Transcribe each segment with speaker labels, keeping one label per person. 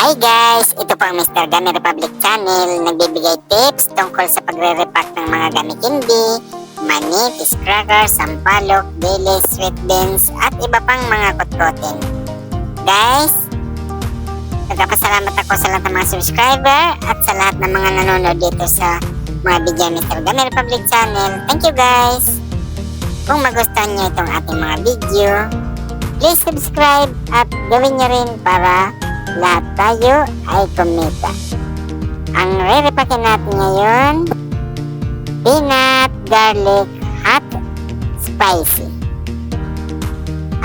Speaker 1: Hi guys! Ito po ang Mr. Gummy Republic Channel. Nagbibigay tips tungkol sa pagre-repack ng mga gummy candy, mani, fish crackers, sampalok, dilis, sweet beans, at iba pang mga kotkotin. Guys, nagpapasalamat ako sa lahat ng mga subscriber at sa lahat ng mga nanonood dito sa mga video Mr. Gummy Republic Channel. Thank you guys! Kung magustuhan niyo itong ating mga video, please subscribe at gawin niyo rin para lahat tayo ay kumita. Ang re-repakin natin ngayon, peanut garlic hot spicy.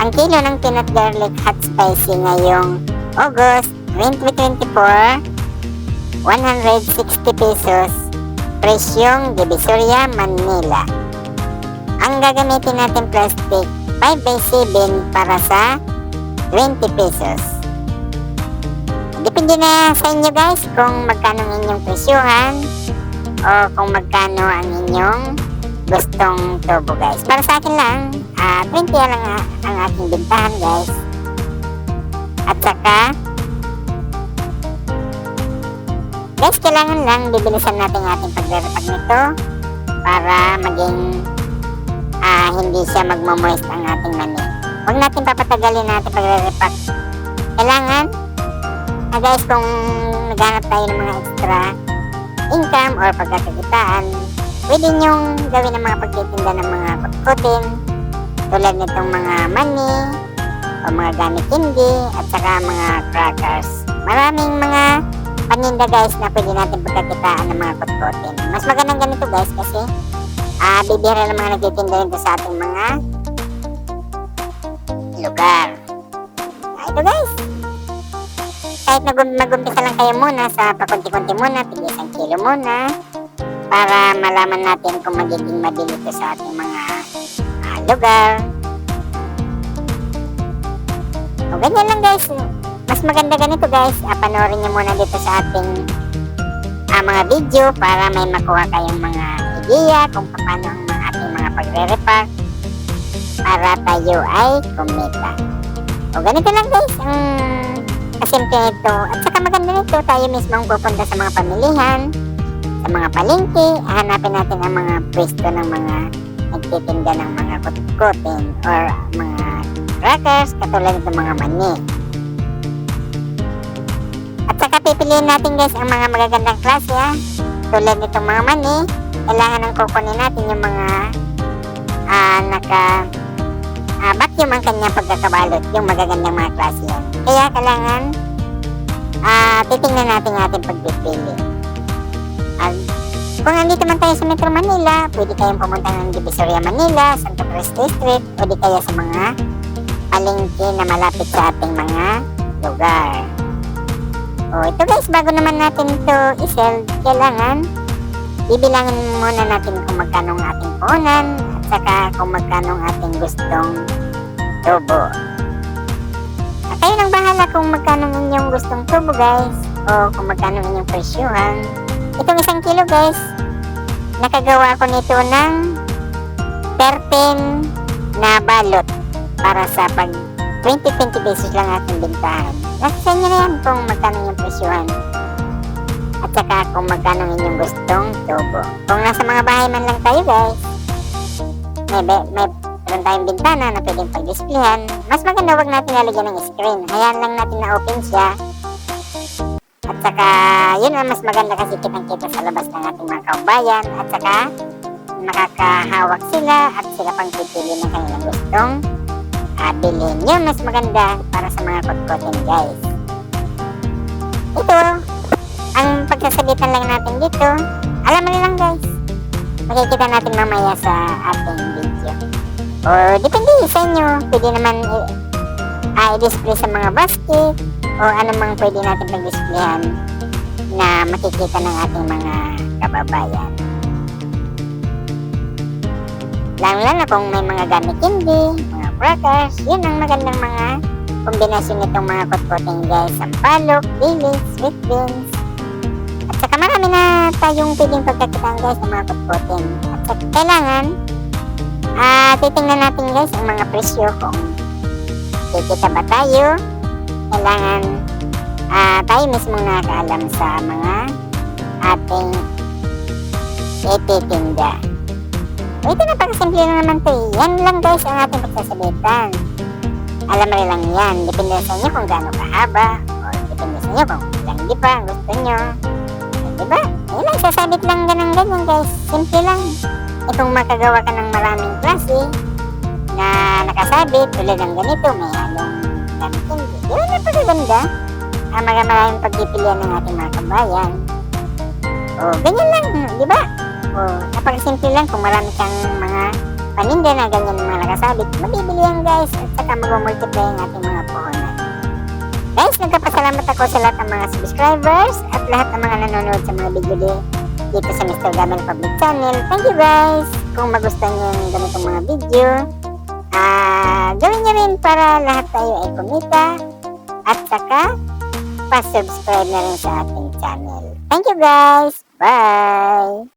Speaker 1: Ang kilo ng peanut garlic hot spicy ngayong August 2024, 160 pesos, presyong Divisoria, Manila. Ang gagamitin natin plastic 5 by 7 para sa 20 pesos. Depende na sa inyo guys kung magkano ang inyong presyuhan o kung magkano ang inyong gustong tubo guys. Para sa akin lang, ah 20 lang ang, ang aking bintahan guys. At saka, guys, kailangan lang bibilisan natin ating pagre-repag nito para maging ah, hindi siya magmamoist ang ating mani. Huwag natin papatagalin natin pagre-repack. Kailangan na guys kung naghanap tayo ng mga extra income or pagkakakitaan, pwede nyong gawin ng mga pagtitinda ng mga kutkutin tulad nitong mga mani o mga gamit candy at saka mga crackers. Maraming mga paninda guys na pwede natin pagkakitaan ng mga kutkutin. Mas magandang ganito guys kasi ah bibira ng mga nagtitinda nito sa ating mga lugar. Kahit nag mag-umpisa lang kayo muna sa pakunti-kunti muna, tigil isang kilo muna para malaman natin kung magiging mabili ito sa ating mga ah, lugar. O ganyan lang guys. Mas maganda ganito guys. Ah, panoorin nyo muna dito sa ating ah, mga video para may makuha kayong mga idea kung paano ang mga ating mga pagre-repack para tayo ay kumita. O ganito lang guys. Ang kasimple nito. At saka maganda nito, tayo mismo ang pupunta sa mga pamilihan, sa mga palengke, hanapin natin ang mga pwesto ng mga nagtitinda ng mga kutkutin or mga crackers katulad ng mga mani. At saka pipiliin natin guys ang mga magagandang klase ha. Tulad nitong mga mani, kailangan ng kukunin natin yung mga ah, naka ah, vacuum ang kanyang pagkakabalot, yung magagandang mga klase yan. Kaya kailangan ah titingnan natin ang ating pagpipili. At kung nandito man tayo sa Metro Manila, pwede kayong pumunta ng Divisoria Manila, Santo Cristo Street, o di sa mga palengke na malapit sa ating mga lugar. O ito guys, bago naman natin ito isell, kailangan bibilangin muna natin kung magkano ang ating puhunan at saka kung magkano ang ating gustong tubo. At kayo nang bahala kung magkano ang inyong gustong tubo guys o kung magkano ang inyong presyuhan. Itong isang kilo guys, nakagawa ko nito ng 13 na balot para sa pag 20-20 pesos lang ating bintahan. Nasa sa inyo na yan kung magkano yung presyuhan at saka kung magkano inyong gustong tubo. Kung nasa mga bahay man lang tayo guys, may, may meron tayong bintana na pwedeng pag-displayhan, mas maganda wag natin lalagyan ng screen. Hayaan lang natin na open siya. At saka, yun ang mas maganda kasi kitang-kita sa labas ng ating mga kaubayan. At saka, makakahawak sila at sila pang pipili ng kanilang gustong uh, bilhin. Yun mas maganda para sa mga kotkotin guys. Ito, ang pagsasabitan lang natin dito, alam mo lang guys, makikita natin mamaya sa ating video. O depende sa inyo, pwede naman ah, i-display sa mga basket o ano mang pwede natin pag-displayhan na makikita ng ating mga kababayan. Lalo lang na kung may mga gamit hindi, mga crackers, yun ang magandang mga kombinasyon nitong mga kotkoting guys. Sampalok, dilis, sweet beans, at saka marami na tayong pwedeng pagkakitaan guys ng mga kotkotin. At saka kailangan, ah, titingnan natin guys ang mga presyo kung kikita ba tayo. Kailangan, ah, tayo mismo nakakaalam sa mga ating ititinda. Ito napakasimple lang naman to eh. Yan lang guys ang ating pagsasabitan. Alam mo lang yan. Depende sa inyo kung gaano kahaba o depende sa inyo kung ilang di pa ang gusto nyo. Diba? Lang, sasabit lang ganang ganyan guys. Simple lang. Eh kung makagawa ka ng maraming klase na nakasabit tulad ng ganito, may halong hindi. Di ba napakaganda? Ang mga maraming pagpipilian ng ating mga kabayan. O, ganyan lang, di ba? O, napakasimple lang kung marami kang mga paninda na ganyan mga nakasabit, mabibili yan guys at saka mag-multiply ang ating mga puhunan. Guys, nagkapasalamat ako sa lahat ng mga subscribers at lahat ng mga nanonood sa mga video di- dito sa Mr. Gamen Public Channel. Thank you guys! Kung magustuhan nyo yung ganitong mga video, ah gawin nyo rin para lahat tayo ay kumita at saka pa-subscribe na rin sa ating channel. Thank you guys! Bye!